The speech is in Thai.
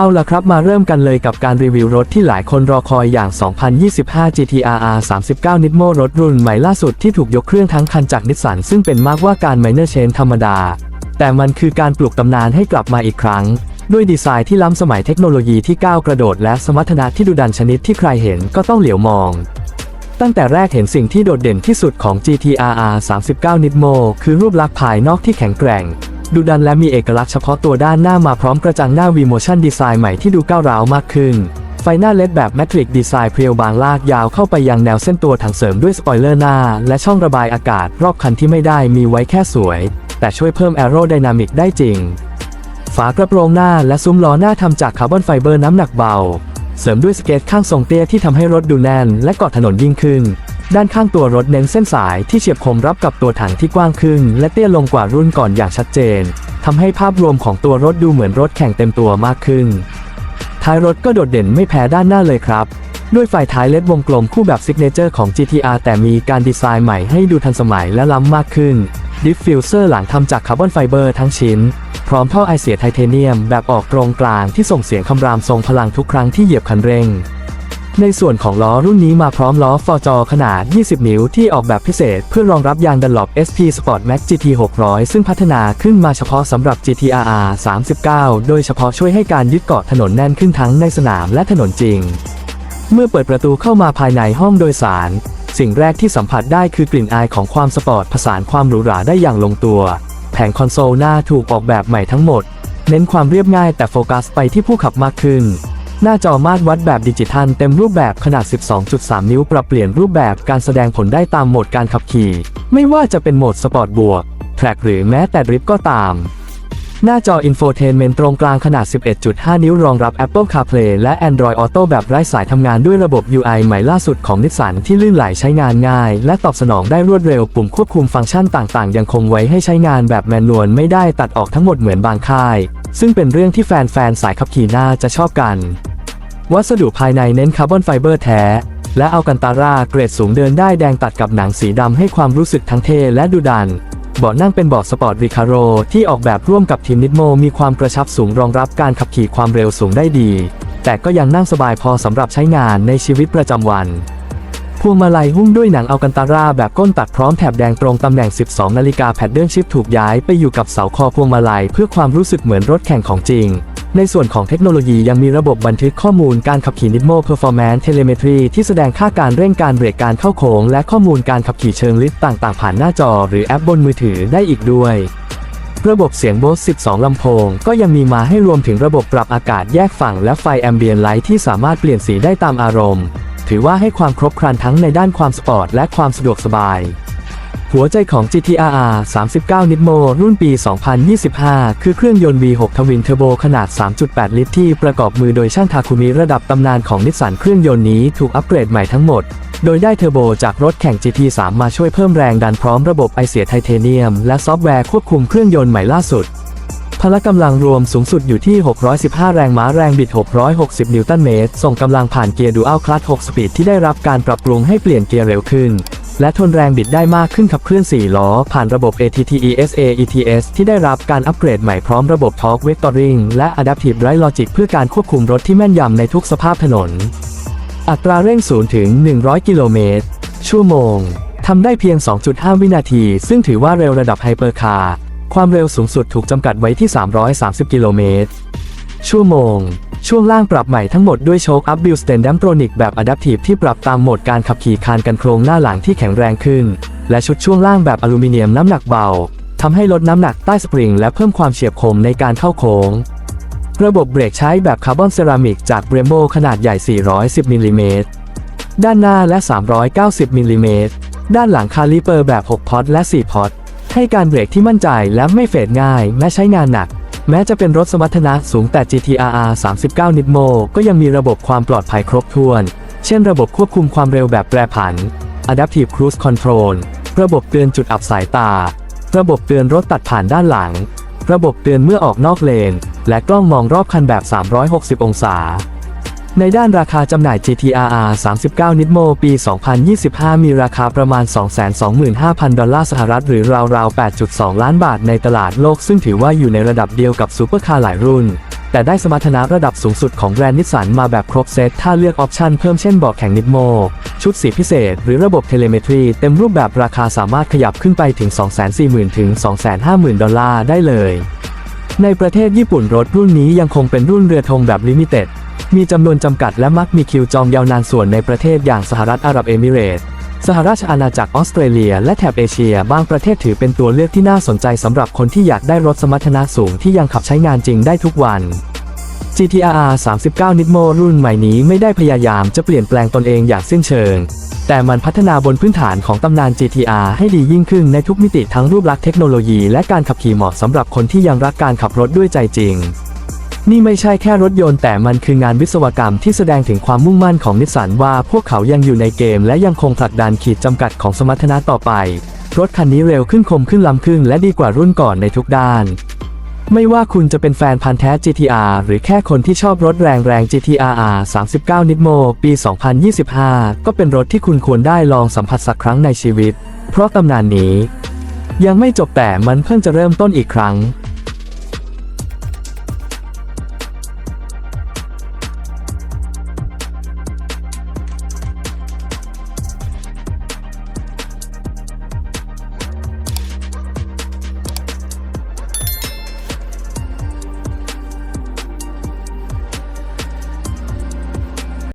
เอาล่ะครับมาเริ่มกันเลยกับการรีวิวรถที่หลายคนรอคอยอย่าง 2025 GTR R 39 Nismo รถรุ่นใหม่ล่าสุดที่ถูกยกเครื่องทั้งคันจากนิสสันซึ่งเป็นมากว่าการ minor change ธรรมดา แต่มันคือการปลุกตำนานให้กลับมาอีกครั้ง ด้วยดีไซน์ที่ล้ำสมัยเทคโนโลยีที่ก้าวกระโดดและสมรรถนะที่ดุดันชนิดที่ใครเห็นก็ต้องเหลียวมอง ตั้งแต่แรกเห็นสิ่งที่โดดเด่นที่สุดของ GTR R 39 Nismo คือรูปลักษณ์ภายนอกที่แข็งแกร่ง ดุดันและมีเอกลักษณ์เฉพาะตัวด้านหน้ามาพร้อมกระจังหน้า V-Motion ดีไซน์ใหม่ที่ดูก้าวร้าวมากขึ้น ไฟหน้าเลดแบบแมทริกดีไซน์เพรียวบางลากยาวเข้าไปยังแนวเส้นตัวถังเสริมด้วยสปอยเลอร์หน้า และช่องระบายอากาศรอบคันที่ไม่ได้มีไว้แค่สวย แต่ช่วยเพิ่มแอโรไดนามิกได้จริง ฝากระโปรงหน้าและซุ้มล้อหน้าทำจากคาร์บอนไฟเบอร์น้ำหนักเบา เสริมด้วยสเกตข้างทรงเตี้ยที่ทำให้รถดูแน่นและเกาะถนนยิ่งขึ้น ด้านข้างตัวรถเน้นเส้นสายที่เฉียบคมรับกับตัวถังที่กว้างขึ้น และเตี้ยลงกว่ารุ่นก่อนอย่างชัดเจนทำให้ภาพรวมของตัวรถดูเหมือนรถแข่งเต็มตัวมากขึ้น ท้ายรถก็โดดเด่นไม่แพ้ด้านหน้าเลยครับ ด้วยไฟท้ายเล็ดวงกลมคู่แบบซิกเนเจอร์ของ GTR แต่มีการดีไซน์ใหม่ให้ดูทันสมัยและล้ำมากขึ้นดิฟฟิวเซอร์หลังทำจากคาร์บอนไฟเบอร์ทั้งชิ้น พร้อมท่อไอเสียไทเทเนียมแบบออกตรงกลางที่ส่งเสียงคำรามทรงพลังทุกครั้งที่เหยียบคันเร่ง ในส่วนของล้อรุ่นนี้มาพร้อมล้อฟอร์จอขนาด 20 นิ้วที่ออกแบบพิเศษ เพื่อรองรับยางดันหลบ SP Sport Max GT 600 ซึ่งพัฒนาขึ้นมาเฉพาะสำหรับ GTR R 39 โดยเฉพาะช่วยให้การยึดเกาะถนนแน่นขึ้นทั้งในสนามและถนนจริง เมื่อเปิดประตูเข้ามาภายในห้องโดยสาร สิ่งแรกที่สัมผัสได้คือกลิ่นอายของความสปอร์ตผสานความหรูหราได้อย่างลงตัว แผงคอนโซลหน้าถูกออกแบบใหม่ทั้งหมด เน้นความเรียบง่ายแต่โฟกัสไปที่ผู้ขับมากขึ้น หน้าจอมาตรวัดแบบดิจิทัลเต็มรูปแบบขนาด 12.3 นิ้ว ปรับเปลี่ยนรูปแบบการแสดงผลได้ตามโหมดการขับขี่ ไม่ว่าจะเป็นโหมดสปอร์ตบวก แทร็กหรือแม้แต่ดริฟก็ตาม หน้าจออินโฟเทนเมนต์ตรงกลางขนาด 11.5 นิ้วรองรับ Apple CarPlay และ Android Auto แบบไร้สายทำงานด้วยระบบ UI ใหม่ล่าสุดของนิสสันที่ลื่นไหลใช้งานง่าย และตอบสนองได้รวดเร็ว ปุ่มควบคุมฟังก์ชันต่างๆ ยังคงไว้ให้ใช้งานแบบแมนนวลไม่ได้ตัดออกทั้งหมดเหมือนบางค่าย ซึ่งเป็นเรื่องที่แฟนๆ สายขับขี่น่าจะชอบกัน วัสดุภายในเน้นคาร์บอนไฟเบอร์แท้และเอากันตาร่าเกรดสูงเดินได้แดงตัดกับหนังสีดำให้ความรู้สึกทั้งเท่และดุดัน เบาะนั่งเป็นเบาะสปอร์ตริคาโรที่ออกแบบร่วมกับทีมนิดโมมีความกระชับสูงรองรับการขับขี่ความเร็วสูงได้ดี แต่ก็ยังนั่งสบายพอสำหรับใช้งานในชีวิตประจำวันพวงมาลัยหุ้มด้วยหนังอัลกันตาร่าแบบก้นตัดพร้อมแถบแดงตรงตำแหน่ง 12 นาฬิกาแพดเดิลชิปถูกย้ายไปอยู่กับเสาคอพวงมาลัยเพื่อความรู้สึกเหมือนรถแข่งของจริง ในส่วนของเทคโนโลยียังมีระบบบันทึกข้อมูลการขับขี่ Nitmo Performance Telemetry ที่แสดงค่าการเร่งการเบรกการเข้าโค้งและข้อมูลการขับขี่เชิงลึกต่างๆ ผ่านหน้าจอหรือแอปบนมือถือได้อีกด้วย ระบบเสียงโบส12 ลำโพง ก็ยังมีมาให้รวมถึงระบบปรับอากาศแยกฝั่งและไฟแอมเบียนไลท์ที่สามารถเปลี่ยนสีได้ตามอารมณ์ ถือว่าให้ความครบครันทั้งในด้านความสปอร์ตและความสะดวกสบาย หัวใจของ GTR R 39 Nismo รุ่นปี 2025 คือเครื่องยนต์ V6 ทวินเทอร์โบขนาด 3.8 ลิตรที่ประกอบมือโดยช่างทาคุมิระดับตำนานของนิสสันเครื่องยนต์นี้ถูกอัปเกรดใหม่ทั้งหมด โดยได้เทอร์โบจากรถแข่ง GT3 มาช่วยเพิ่มแรงดันพร้อมระบบไอเสียไทเทเนียม และซอฟต์แวร์ควบคุมเครื่องยนต์ใหม่ล่าสุด พละกำลังรวมสูงสุดอยู่ที่ 615 แรงม้าแรงบิด 660 นิวตันเมตร ส่งกำลังผ่านเกียร์ดูอัลคลัต6สปีดที่ได้รับการปรับปรุงให้เปลี่ยนเกียร์เร็วขึ้น และทนแรงบิดได้มากขึ้นขับเคลื่อน 4 ล้อ ผ่านระบบ ATT ESA ETS ที่ได้รับการอัปเกรดใหม่พร้อมระบบ Torque Vectoring และ Adaptive Drive Logic เพื่อการควบคุมรถที่แม่นยำในทุกสภาพถนน อัตราเร่ง0ถึง 100 กิโลเมตร ชั่วโมง ทำได้เพียง 2.5 วินาที ซึ่งถือว่าเร็วระดับไฮเปอร์คาร์ ความเร็วสูงสุดถูกจำกัดไว้ที่ 330 กิโลเมตร ชั่วโมง ช่วงล่างปรับใหม่ทั้งหมดด้วยโชคอัพบิลสเตนดัมโ r รนิกแบบอะดัพทีฟที่ปรับตามโหมดการขับขี่คานกันโครงหน้าหลังที่แข็งแรงขึ้น และชุดช่วงล่างแบบอลูมิเนียมน้ำหนักเบาทำให้ลดน้ำหนักใต้สปริงและเพิ่มความเฉียบคมในการเข้าโค้ง ระบบเบรกใช้แบบคาร์บอนเซรามิกจากเบรโมขนาดใหญ่ 410 มิลลิเมตร ด้านหน้าและ 390 มิลลิเมตร ด้านหลังคาลิเปอร์แบบ 6 พอตและ 4 พอต ให้การเบรกที่มั่นใจและไม่เฟดง่ายแม้ใช้งานหนัก แม้จะเป็นรถสมรรถนะสูงแต่ GTR R 39 Nismo ก็ยังมีระบบความปลอดภัยครบถ้วน เช่นระบบควบคุมความเร็วแบบแปรผัน Adaptive Cruise Control ระบบเตือนจุดอับสายตา ระบบเตือนรถตัดผ่านด้านหลัง ระบบเตือนเมื่อออกนอกเลน และกล้องมองรอบคันแบบ 360 องศา ในด้านราคาจำหน่าย GTR R 39 Nismo ปี 2025 มีราคาประมาณ 225,000 ดอลลาร์สหรัฐหรือราวๆ 8.2 ล้านบาทในตลาดโลกซึ่งถือว่าอยู่ในระดับเดียวกับซูเปอร์คาร์หลายรุ่น แต่ได้สมรรถนะระดับสูงสุดของแบรนด์นิสสันมาแบบครบเซต ถ้าเลือกออปชันเพิ่มเช่นเบาะแข็งนิดโม ชุดสีพิเศษ หรือระบบเทเลเมตรี เต็มรูปแบบราคาสามารถขยับขึ้นไปถึง 240,000 ถึง 250,000 ดอลลาร์ได้เลยในประเทศญี่ปุ่นรถรุ่นนี้ยังคงเป็นรุ่นเรือธงแบบลิมิเต็ด มีจำนวนจำกัดและมักมีคิวจองยาวนานส่วนในประเทศอย่างสหรัฐอาหรับเอมิเรตส์สหราชอาณาจักรออสเตรเลีย และแถบเอเชีย บางประเทศถือเป็นตัวเลือกที่น่าสนใจสำหรับคนที่อยากได้รถสมรรถนะสูงที่ยังขับใช้งานจริงได้ทุกวัน GTR 39 Nismo รุ่นใหม่นี้ไม่ได้พยายามจะเปลี่ยนแปลงตนเองอย่างสิ้นเชิง แต่มันพัฒนาบนพื้นฐานของตำนาน GTR ให้ดียิ่งขึ้นในทุกมิติทั้งรูปลักษณ์เทคโนโลยีและการขับขี่เหมาะสำหรับคนที่ยังรักการขับรถด้วยใจจริง นี่ไม่ใช่แค่รถยนต์แต่มันคืองานวิศวกรรมที่แสดงถึงความมุ่งมั่นของนิสสันว่าพวกเขายังอยู่ในเกมและยังคงผลักดันขีดจำกัดของสมรรถนะต่อไป รถคันนี้เร็วขึ้นคมขึ้นล้ำขึ้นและดีกว่ารุ่นก่อนในทุกด้าน ไม่ว่าคุณจะเป็นแฟนพันธ์แท้ GTR หรือแค่คนที่ชอบรถแรงแรง GTR R 39 Nismo ปี 2025 ก็เป็นรถที่คุณควรได้ลองสัมผัสสักครั้งในชีวิต เพราะตำนานนี้ ยังไม่จบแต่มันเพิ่งจะเริ่มต้นอีกครั้ง